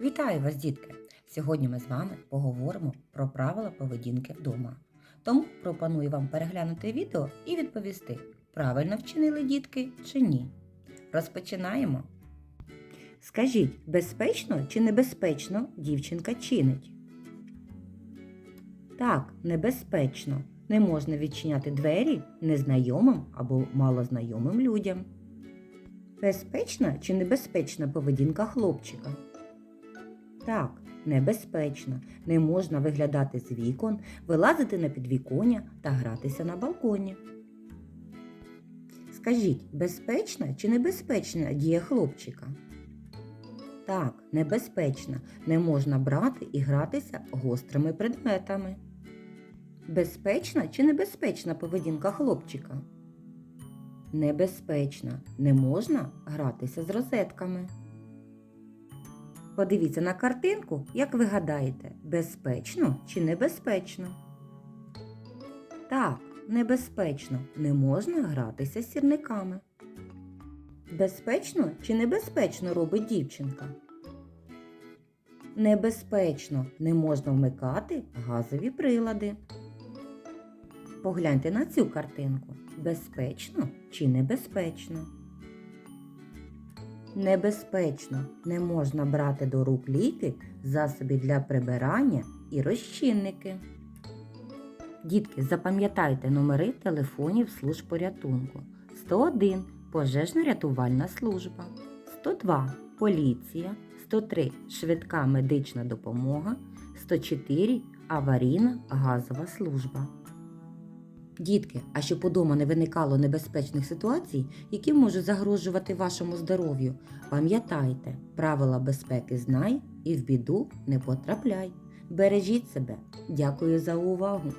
Вітаю вас, дітки! Сьогодні ми з вами поговоримо про правила поведінки вдома. Тому пропоную вам переглянути відео і відповісти, правильно вчинили дітки чи ні. Розпочинаємо. Скажіть, безпечно чи небезпечно дівчинка чинить? Так, небезпечно. Не можна відчиняти двері незнайомим або малознайомим людям. Безпечна чи небезпечна поведінка хлопчика? Так, небезпечно. Не можна виглядати з вікон, вилазити на підвіконня та гратися на балконі. Скажіть, безпечна чи небезпечна дія хлопчика? Так, небезпечна. Не можна брати і гратися гострими предметами. Безпечна чи небезпечна поведінка хлопчика? Небезпечна. Не можна гратися з розетками. Подивіться на картинку, як ви гадаєте, безпечно чи небезпечно? Так, небезпечно. Не можна гратися з сірниками. Безпечно чи небезпечно робить дівчинка? Небезпечно. Не можна вмикати газові прилади. Погляньте на цю картинку. Безпечно чи небезпечно? Небезпечно. Не можна брати до рук ліки, засоби для прибирання і розчинники. Дітки, запам'ятайте номери телефонів служб порятунку. 101 пожежно-рятувальна служба, 102 поліція, 103 швидка медична допомога, 104 аварійна газова служба. Дітки, а щоб удома не виникало небезпечних ситуацій, які можуть загрожувати вашому здоров'ю, пам'ятайте, правила безпеки знай і в біду не потрапляй. Бережіть себе. Дякую за увагу!